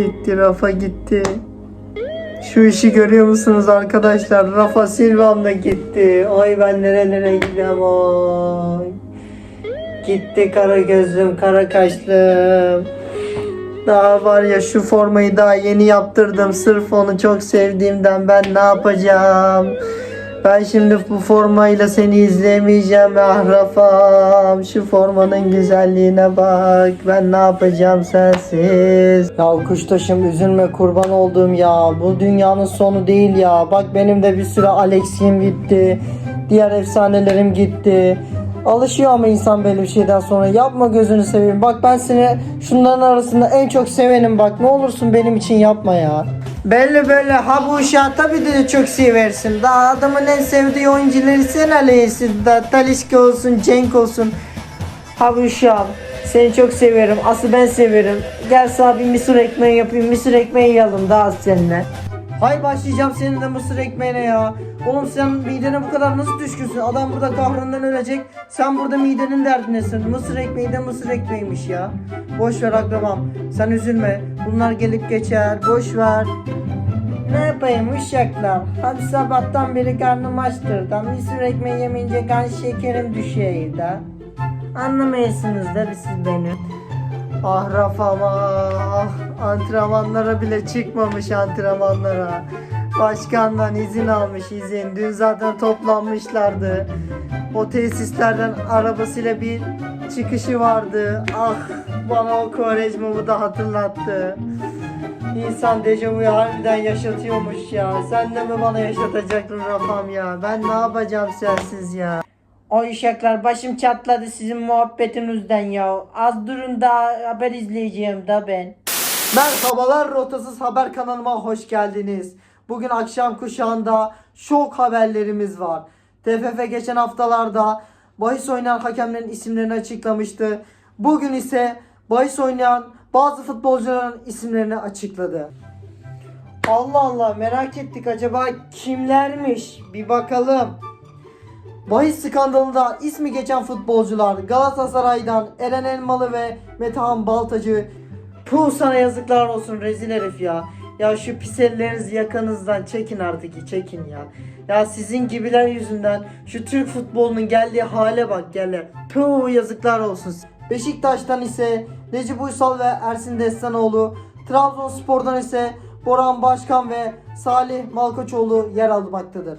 gitti, Rafa gitti. Şu işi görüyor musunuz arkadaşlar? Rafa Silva'm da gitti. Ay ben nerelere gideceğim ay. Gitti kara gözlüm, kara kaşlım. Daha var ya şu formayı daha yeni yaptırdım. Sırf onu çok sevdiğimden ben ne yapacağım? Ben şimdi bu formayla seni izlemeyeceğim ah Rafa'm. Şu formanın güzelliğine bak. Ben ne yapacağım sensiz? Ya kuştaşım üzülme kurban olduğum ya. Bu dünyanın sonu değil ya. Bak benim de bir sürü Alex'im gitti. Diğer efsanelerim gitti. Alışıyor ama insan böyle bir şeyden sonra. Yapma gözünü seveyim. Bak ben seni şunların arasında en çok sevenim bak. Ne olursun benim için yapma ya. Belli belli. Ha bu uşağı tabii de çok seversin. Daha adamın en sevdiği oyuncuları sen aleyhisin. Da Talişka olsun, Cenk olsun. Ha bu uşağım. Seni çok severim. Aslı ben severim. Gel sana bir mısır ekmeği yapayım. Mısır ekmeği yiyelim daha az seninle. Hay başlayacağım senin de mısır ekmeğine ya. Oğlum sen midene bu kadar nasıl düşkünsün? Adam burada kahrından ölecek. Sen burada midenin derdindesin. Mısır ekmeği de mısır ekmeğiymiş ya. Boş ver akrabam. Sen üzülme. Bunlar gelip geçer. Boş ver. Ne yapayım uşaklar? Hadi sabahtan beri karnım açtır da mısır ekmeği yemeyince kan şekerim düşüyor da. Anlamıyorsunuz da siz beni. Ah Rafam ah. Antrenmanlara bile çıkmamış antrenmanlara. Başkandan izin almış izin. Dün zaten toplanmışlardı. O tesislerden arabasıyla bir çıkışı vardı. Ah bana o Kovarejma'mı da hatırlattı. İnsan dejavuyu harbiden yaşatıyormuş ya. Sen de mi bana yaşatacaktın Rafam ya? Ben ne yapacağım sensiz ya? O uşaklar başım çatladı sizin muhabbetinizden ya. Az durun da haber izleyeceğim da ben. Merhabalar Rotasız Haber kanalıma hoş geldiniz. Bugün akşam kuşağında şok haberlerimiz var. TFF geçen haftalarda bahis oynayan hakemlerin isimlerini açıklamıştı. Bugün ise bahis oynayan bazı futbolcuların isimlerini açıkladı. Allah Allah merak ettik acaba kimlermiş? Bir bakalım. Bahis skandalında ismi geçen futbolcular Galatasaray'dan Eren Elmalı ve Metehan Baltacı Puh sana yazıklar olsun rezil herif ya. Ya şu pis ellerinizi yakanızdan çekin artık çekin ya. Ya sizin gibiler yüzünden şu Türk futbolunun geldiği hale bak gele. Puh yazıklar olsun. Beşiktaş'tan ise Necip Uysal ve Ersin Destanoğlu. Trabzonspor'dan ise Boran Başkan ve Salih Malkoçoğlu yer almaktadır.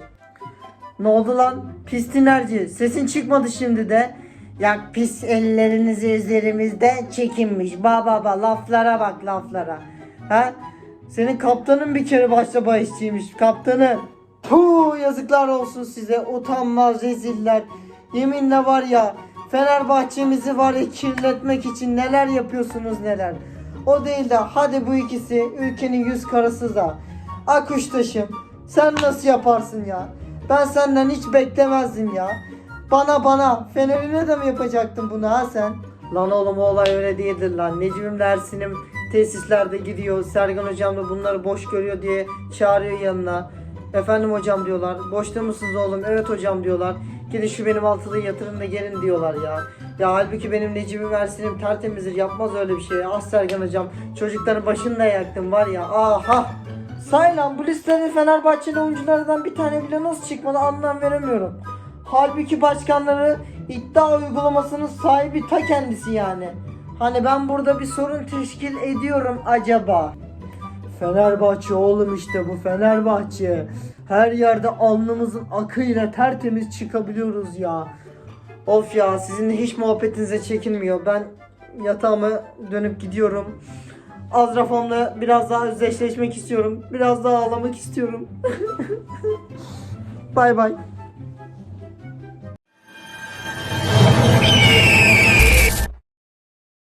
Ne oldu lan? Pis tinerci. Sesin çıkmadı şimdi de. Ya pis ellerinizi üzerimizde çekinmiş. Ba ba ba laflara bak laflara. Ha? Senin kaptanın bir kere başta bahisçiymiş. Kaptanı. Puh yazıklar olsun size. Utanmaz reziller. Yeminle var ya Fenerbahçemizi var ya kirletmek için neler yapıyorsunuz neler. O değil de hadi bu ikisi ülkenin yüz karası da. Akuştaşım sen nasıl yaparsın ya? Ben senden hiç beklemezdim ya. Bana bana Fener'ine de mi yapacaktın bunu ha sen? Lan oğlum o olay öyle değildir lan. Necip'im Ersin'im tesislerde gidiyor. Sergen hocam da bunları boş görüyor diye çağırıyor yanına. Efendim hocam diyorlar. Boşta mısınız oğlum? Evet hocam diyorlar. Gidin şu benim altılı yatırın da gelin diyorlar ya. Ya halbuki benim Necip'im Ersin'im tertemizdir. Yapmaz öyle bir şey. Ah Sergen hocam. Çocukların başını da yaktım var ya. Aha. Say lan bu listede Fenerbahçeli oyunculardan bir tane bile nasıl çıkmadı anlam veremiyorum. Halbuki başkanları iddia uygulamasının sahibi ta kendisi yani. Hani ben burada bir sorun teşkil ediyorum acaba? Fenerbahçe oğlum işte bu Fenerbahçe. Her yerde alnımızın akıyla tertemiz çıkabiliyoruz ya. Of ya sizin hiç muhabbetinize çekinmiyor. Ben yatağıma dönüp gidiyorum. Azrafam'la biraz daha özdeşleşmek istiyorum. Biraz daha ağlamak istiyorum. bay bay.